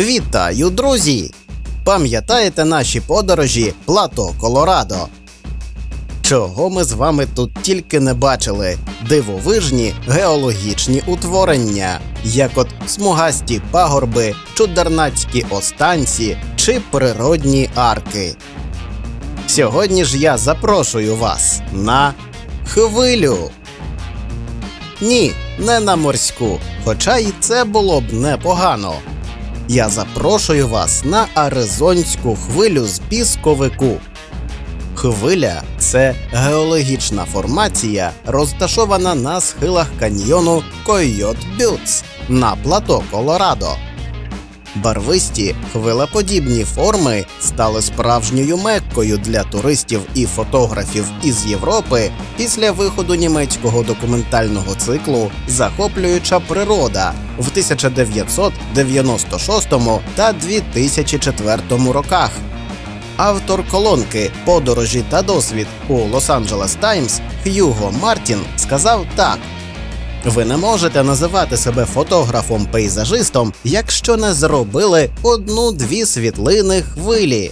Вітаю, друзі! Пам'ятаєте наші подорожі Плато Колорадо? Чого ми з вами тут тільки не бачили? Дивовижні геологічні утворення, як от смугасті пагорби, чудернацькі останці чи природні арки. Сьогодні ж я запрошую вас на хвилю. Ні, не на морську, хоча і це було б непогано. Я запрошую вас на Аризонську хвилю з пісковику. Хвиля це геологічна формація, розташована на схилах каньйону Койот Бютс на плато Колорадо. Барвисті хвилеподібні форми стали справжньою меккою для туристів і фотографів із Європи після виходу німецького документального циклу Захоплююча природа в 1996 та 2004 роках. Автор колонки Подорожі та досвід у Лос-Анджелес Таймс Х'юго Мартін сказав так. Ви не можете називати себе фотографом-пейзажистом, якщо не зробили одну-дві світлини хвилі.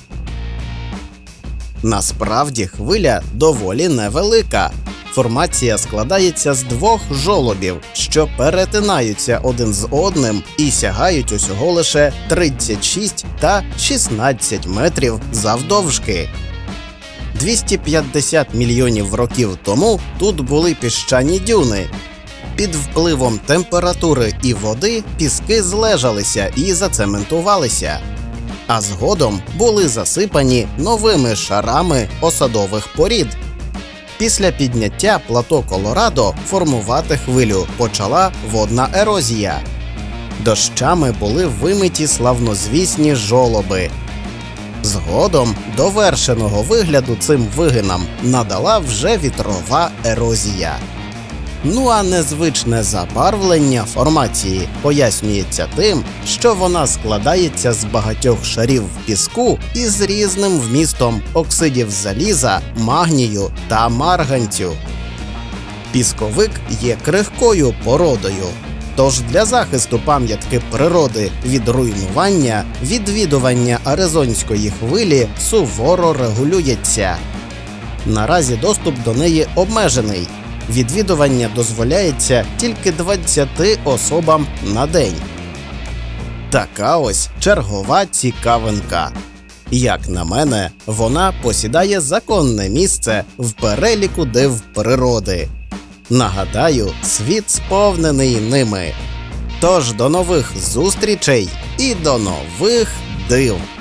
Насправді хвиля доволі невелика. Формація складається з двох жолобів, що перетинаються один з одним і сягають усього лише 36 та 16 метрів завдовжки. 250 мільйонів років тому тут були піщані дюни, під впливом температури і води піски злежалися і зацементувалися, а згодом були засипані новими шарами осадових порід. Після підняття плато Колорадо формувати хвилю почала водна ерозія. Дощами були вимиті славнозвісні жолоби. Згодом довершеного вигляду цим вигинам надала вже вітрова ерозія. Ну а незвичне забарвлення формації пояснюється тим, що вона складається з багатьох шарів піску із різним вмістом оксидів заліза, магнію та марганцю. Пісковик є крихкою породою. Тож для захисту пам'ятки природи від руйнування відвідування Аризонської хвилі суворо регулюється. Наразі доступ до неї обмежений. Відвідування дозволяється тільки 20 особам на день. Така ось чергова цікавинка. Як на мене, вона посідає законне місце в переліку див природи. Нагадаю, світ сповнений ними. Тож до нових зустрічей і до нових див!